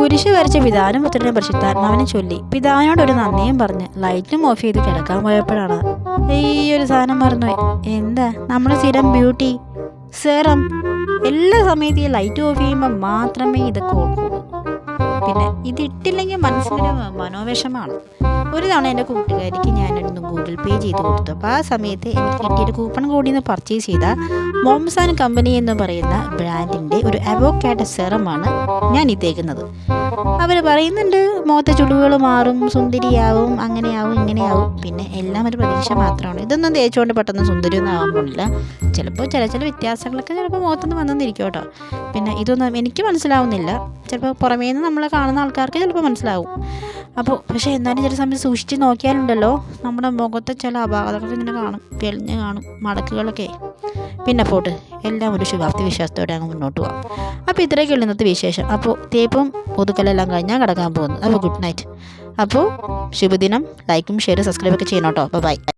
കുരിശ് വരച്ച പിതാവിനും പുത്രനും പരിശുദ്ധാത്മാവിനെ ചൊല്ലി. പിതാവിനോട് ഒരു നന്ദിയും പറഞ്ഞ് ലൈറ്റും ഓഫ് ചെയ്ത് കിടക്കാൻ പോയപ്പോഴാണ്. ഈ ഒരു സാധനം മറന്നുപോയി. എന്താ? നമ്മുടെ സ്ഥിരം ബ്യൂട്ടി സെറം എല്ലാ സമയത്തും ഈ ലൈറ്റ് ഓഫ് ചെയ്യുമ്പോൾ മാത്രമേ ഇതൊക്കെ ഓർക്കുള്ളൂ പിന്നെ ഇത് ഇട്ടില്ലെങ്കിൽ മനസ്സിനൊരു മനോവിഷമാണ്. ഒരു തവണ എന്റെ കൂട്ടുകാരിക്ക് ഞാനൊന്ന് ഗൂഗിൾ പേ ചെയ്ത് കൊടുത്തു. അപ്പോൾ ആ സമയത്ത് എനിക്ക് കിട്ടിയൊരു കൂപ്പൺ കോഡിൽ നിന്ന് പർച്ചേസ് ചെയ്ത മോംസാൻ കമ്പനി എന്ന് പറയുന്ന ബ്രാൻഡിന്റെ ഒരു അവോക്കാറ്റ സെറമാണ് ഞാൻ ഇതേക്കുന്നത്. അവർ പറയുന്നുണ്ട് മോത്ത ചുളിവുകൾ മാറും സുന്ദരിയാവും അങ്ങനെയാവും ഇങ്ങനെയാവും. പിന്നെ എല്ലാം ഒരു പ്രതീക്ഷ മാത്രമാണ്. ഇതൊന്നും തേച്ചുകൊണ്ട് പെട്ടെന്ന് സുന്ദരിയൊന്നും ആവാൻ പോണില്ല ചിലപ്പോൾ ചില ചില വ്യത്യാസങ്ങളൊക്കെ ചിലപ്പോൾ മുഖത്തുനിന്ന് വന്നെന്നിരിക്കും കേട്ടോ. പിന്നെ ഇതൊന്നും എനിക്ക് മനസ്സിലാവുന്നില്ല. ചിലപ്പോൾ പുറമേ നിന്ന് നമ്മളെ കാണുന്ന ആൾക്കാർക്ക് ചിലപ്പോൾ മനസ്സിലാവും. അപ്പോൾ പക്ഷേ എന്നാലും ചില സമയം സൂക്ഷിച്ച് നോക്കിയാലുണ്ടല്ലോ നമ്മുടെ മുഖത്തെ ചില അപാകതകൾ ഇങ്ങനെ കാണും തെളിഞ്ഞ് കാണും മടക്കുകളൊക്കെ. പിന്നെ പോട്ട് എല്ലാം ഒരു ശുഭാപ്തി വിശ്വാസത്തോടെ അങ്ങ് മുന്നോട്ട് പോകാം അപ്പോൾ ഇത്രയൊക്കെയുള്ളൂ ഇന്നത്തെ വിശേഷം. അപ്പോൾ തേപ്പും ഒതുക്കലെല്ലാം കഴിഞ്ഞാൽ കിടക്കാൻ പോകുന്നു. അപ്പോൾ ഗുഡ് നൈറ്റ്. അപ്പോൾ ശുഭദിനം. ലൈക്കും ഷെയറും സബ്സ്ക്രൈബൊക്കെ ചെയ്യണം കേട്ടോ. അപ്പോൾ ബൈ.